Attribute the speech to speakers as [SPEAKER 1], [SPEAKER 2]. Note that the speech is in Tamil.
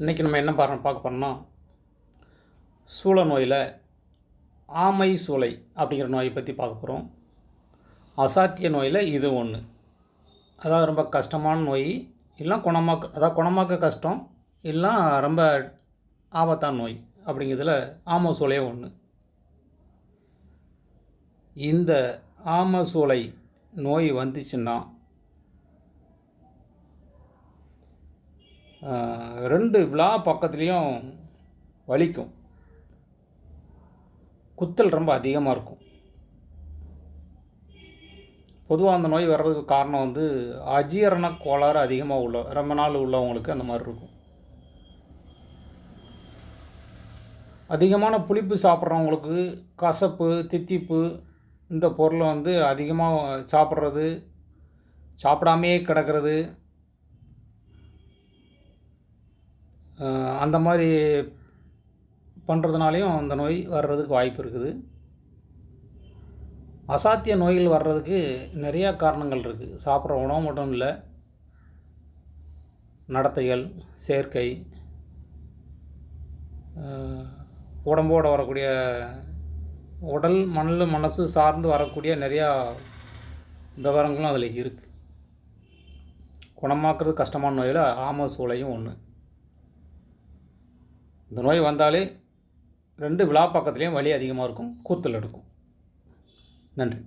[SPEAKER 1] இன்றைக்கி நம்ம என்ன பாரு பார்க்க போகிறோம்னா சூழ நோயில் ஆமை சூளை அப்படிங்கிற நோயை பற்றி பார்க்க போகிறோம் அசாத்திய நோயில் இது ஒன்று அதாவது ரொம்ப கஷ்டமான நோய் இல்லை குணமாக்க அதாவது குணமாக்க கஷ்டம் இல்லை ரொம்ப ஆபத்தான நோய் அப்படிங்கிறதுல ஆமை சூளையே ஒன்று இந்த ஆமை சூளை நோய் வந்துச்சுன்னா ரெண்டு விழா பக்கத்துலேயும் வலிக்கும். குத்தல் ரொம்ப அதிகமாக இருக்கும். பொதுவாக அந்த நோய் வர்றதுக்கு காரணம் வந்து அஜீரண கோளாறு அதிகமாக உள்ள ரொம்ப நாள் உள்ளவங்களுக்கு அந்த மாதிரி இருக்கும். அதிகமான புளிப்பு சாப்பிட்றவங்களுக்கு கசப்பு தித்திப்பு இந்த பொருளை வந்து அதிகமாக சாப்பிட்றது சாப்பிடாமையே கிடக்கிறது அந்த மாதிரி பண்ணுறதுனாலையும் அந்த நோய் வர்றதுக்கு வாய்ப்பு இருக்குது. அசாத்திய நோய்கள் வர்றதுக்கு நிறையா காரணங்கள் இருக்குது சாப்பிட்ற உணவு மட்டும் இல்லை நடத்தைகள் சேர்க்கை உடம்போடு உடம்போட வரக்கூடிய உடல் மணல் மனசு சார்ந்து வரக்கூடிய நிறையா விவரங்களும் அதில் இருக்குது குணமாக்குறது கஷ்டமான நோயில் ஆம சூளையும் ஒன்று இந்த நோய் வந்தாலே ரெண்டு விழா பக்கத்துலேயும் வலி அதிகமாக இருக்கும் கூத்தல் எடுக்கும். நன்றி.